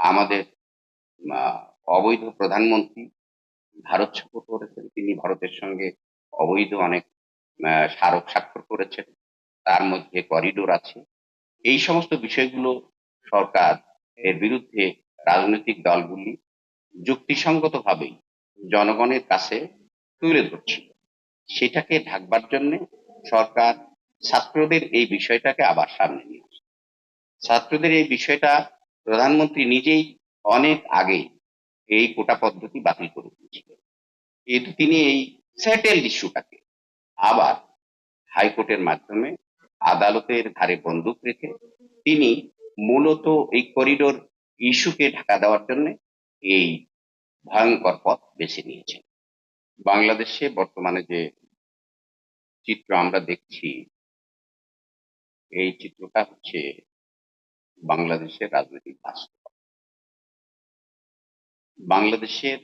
আমাদের অবৈধ প্রধানমন্ত্রী ভারত সফর করেছেন। তিনি ভারতের সঙ্গে অবৈধ অনেক স্মারক স্বাক্ষর করেছেন। তার মধ্যে করিডোর আছে। এই সমস্ত বিষয়গুলো সরকার এর বিরুদ্ধে রাজনৈতিক দলগুলি যুক্তিসঙ্গতভাবেই জনগণের কাছে তুলে ধরছিল সেটাকে ঢাকবার জন্য সরকার ছাত্রদের এই বিষয়টাকে আবার সামনে নিয়ে ছাত্রদের এই বিষয়টা প্রধানমন্ত্রী নিজেই অনেক আগে এই কোটা পদ্ধতি বাতিল করে দিয়েছিলেন। কিন্তু তিনি এই সেটেলড ইস্যুটাকে আবার হাইকোর্টের মাধ্যমে আদালতের ধারে বন্দুক রেখে তিনি মূলত এই করিডোর ইস্যুকে ঢাকা দেওয়ার জন্য এই ভয়ঙ্কর পথ বেছে নিয়েছেন। বাংলাদেশে বর্তমানে যে চিত্র আমরা দেখছি, এই চিত্রটা হচ্ছে বাংলাদেশের রাজনৈতিক বাস্তব বাংলাদেশের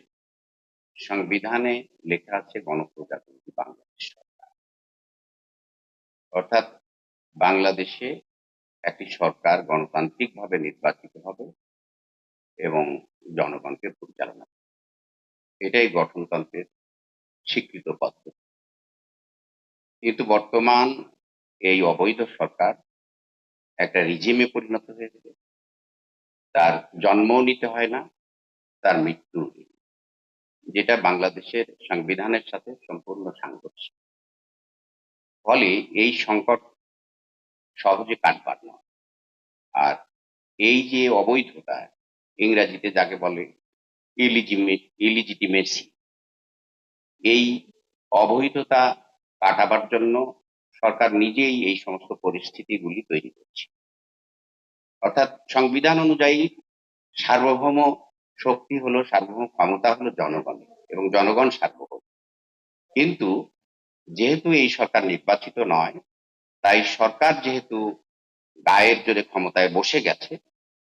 সংবিধানে লেখা আছে গণপ্রজাতন্ত্রী বাংলাদেশ সরকার। অর্থাৎ বাংলাদেশে একটি সরকার গণতান্ত্রিকভাবে নির্বাচিত হবে এবং জনগণকে পরিচালনা করবে। এটাই গঠনতন্ত্রের স্বীকৃত পদ্ধতি। কিন্তু বর্তমান এই অবৈধ সরকার একটা রিজিমে পরিণত হয়েছে তার জন্মও নিতে হয় না, তার মৃত্যু। যেটা বাংলাদেশের সংবিধানের সাথে সম্পূর্ণ সাংঘর্ষিক ফলে এই সংকট সহজে কাটবার নয়। আর এই যে অবৈধতা, ইংরেজিতে যাকে বলে ইলিজিটিমেসি এই অবৈধতা কাটাবার জন্য সরকার নিজেই এই সমস্ত পরিস্থিতিগুলি তৈরি করছে। অর্থাৎ সংবিধান অনুযায়ী সার্বভৌম শক্তি হলো, সার্বভৌম ক্ষমতা হলো জনগণের এবং জনগণ সার্বভৌম। কিন্তু যেহেতু এই সরকার নির্বাচিত নয়, তাই সরকার যেহেতু গায়ের জোরে ক্ষমতায় বসে গেছে,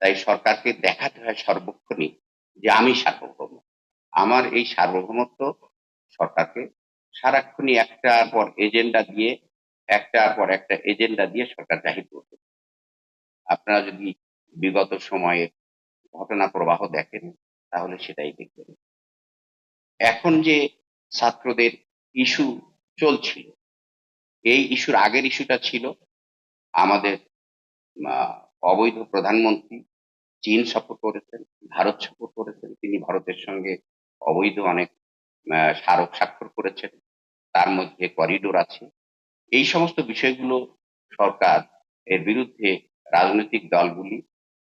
তাই সরকারকে দেখাতে হয় সর্বক্ষণই যে আমি সার্বভৌম। আমার এই সার্বভৌমত্ব সরকারকে সারাক্ষণই একটার পর এজেন্ডা দিয়ে একটার পর একটা এজেন্ডা দিয়ে সরকার জাহির করতে আপনারা যদি বিগত সময়ে ঘটনা প্রবাহ দেখেন, তাহলে সেটাই দেখবেন। এখন যে ছাত্রদের ইস্যু চলছিল, এই ইস্যুর আগের ইস্যুটা ছিল আমাদের অবৈধ প্রধানমন্ত্রী চীন সফর করেছেন, ভারত সফর করেছেন। তিনি ভারতের সঙ্গে অবৈধ অনেক স্মারক স্বাক্ষর করেছেন। তার মধ্যে করিডোর আছে। এই সমস্ত বিষয়গুলো সরকার এর বিরুদ্ধে রাজনৈতিক দলগুলি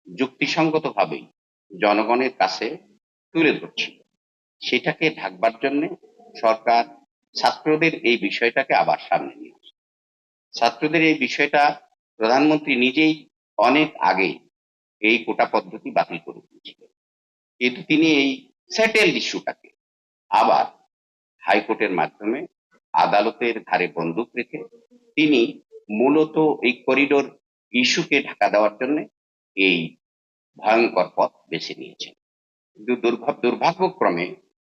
যুক্তিসঙ্গতভাবেই জনগণের কাছে তুলে ধরছিল সেটাকে ঢাকবার জন্য সরকার ছাত্রদের এই বিষয়টাকে আবার সামনে নিয়ে ছাত্রদের এই বিষয়টা প্রধানমন্ত্রী নিজেই অনেক আগে এই কোটা পদ্ধতি বাতিল করে দিয়েছিলেন। কিন্তু তিনি এই সেটেল ইস্যুটাকে আবার হাইকোর্টের মাধ্যমে আদালতের ধারে বন্দুক রেখে তিনি মূলত এই করিডোর ইস্যুকে ঢাকা দেওয়ার জন্য এই ভয়ঙ্কর পথ বেছে নিয়েছেন। কিন্তু দুর্ভাগ্যক্রমে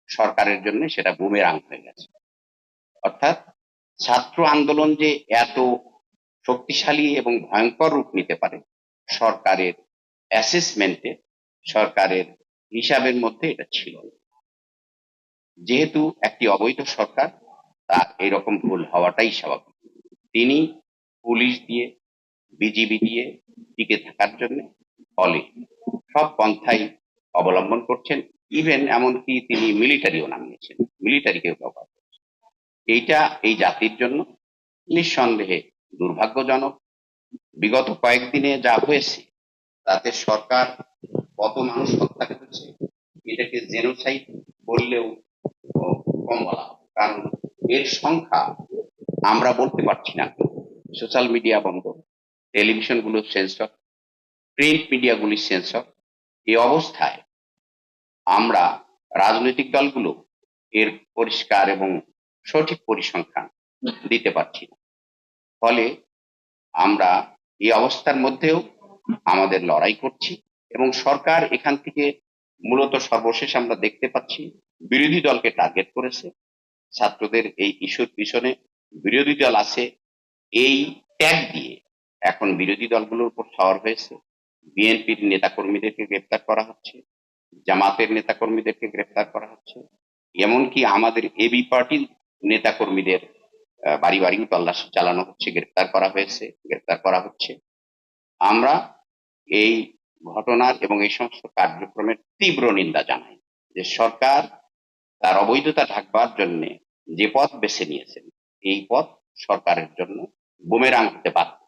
সরকারের জন্য সেটা বুমেরাং হয়ে গেছে। অর্থাৎ ছাত্র আন্দোলন যে এত শক্তিশালী এবং ভয়ঙ্কর রূপ নিতে পারে, সরকারের অ্যাসেসমেন্টে সরকারের হিসাবের মধ্যে এটা ছিল যেহেতু একটি অবৈধ সরকার তার এরকম ভুল হওয়াটাই স্বাভাবিক। তিনি পুলিশ দিয়ে, বিজিবি দিয়ে টিকে থাকার জন্য ফলে সব পন্থাই অবলম্বন করছেন। ইভেন এমনকি তিনি মিলিটারিও নামিয়েছেন। মিলিটারিকেও ব্যবহার করছেন। এইটা এই জাতির জন্য নিঃসন্দেহে দুর্ভাগ্যজনক। বিগত কয়েকদিনে যা হয়েছে, তাতে সরকার কত মানুষ হত্যা করেছে, এটাকে জেনোসাইড বললেও কম বলা। কারণ এর সংখ্যা আমরা বলতে পারছি না। সোশ্যাল মিডিয়া বন্ধ, টেলিভিশনগুলো সেন্সর প্রিন্ট মিডিয়া গুলি সেন্সর এই অবস্থায় আমরা রাজনৈতিক দলগুলো এর পরিষ্কার এবং সঠিক পরিসংখ্যান দিতে পারছি না। ফলে আমরা এই অবস্থার মধ্যেও আমাদের লড়াই করছি এবং সরকার এখান থেকে মূলত সর্বশেষ আমরা দেখতে পাচ্ছি বিরোধী দলকে টার্গেট করেছে। ছাত্রদের এই ইস্যুর পিছনে বিরোধী দল আছে, এই ট্যাগ দিয়ে এখন বিরোধী দলগুলোর উপর সওয়ার হয়েছে। বিএনপির নেতাকর্মীদেরকে গ্রেপ্তার করা হচ্ছে, জামাতের নেতাকর্মীদেরকে গ্রেপ্তার করা হচ্ছে, এমনকি আমাদের এবি পার্টির নেতাকর্মীদের বাড়ি বাড়ি তল্লাশি চালানো হচ্ছে, গ্রেপ্তার করা হয়েছে, গ্রেপ্তার করা হচ্ছে। আমরা এই ঘটনার এবং এই সমস্ত কার্যক্রমের তীব্র নিন্দা জানাই যে সরকার তার অবৈধতা ঢাকবার জন্য যে পথ বেছে নিয়েছেন, এই পথ সরকারের জন্য বুমেরাং হতে বাধ্য।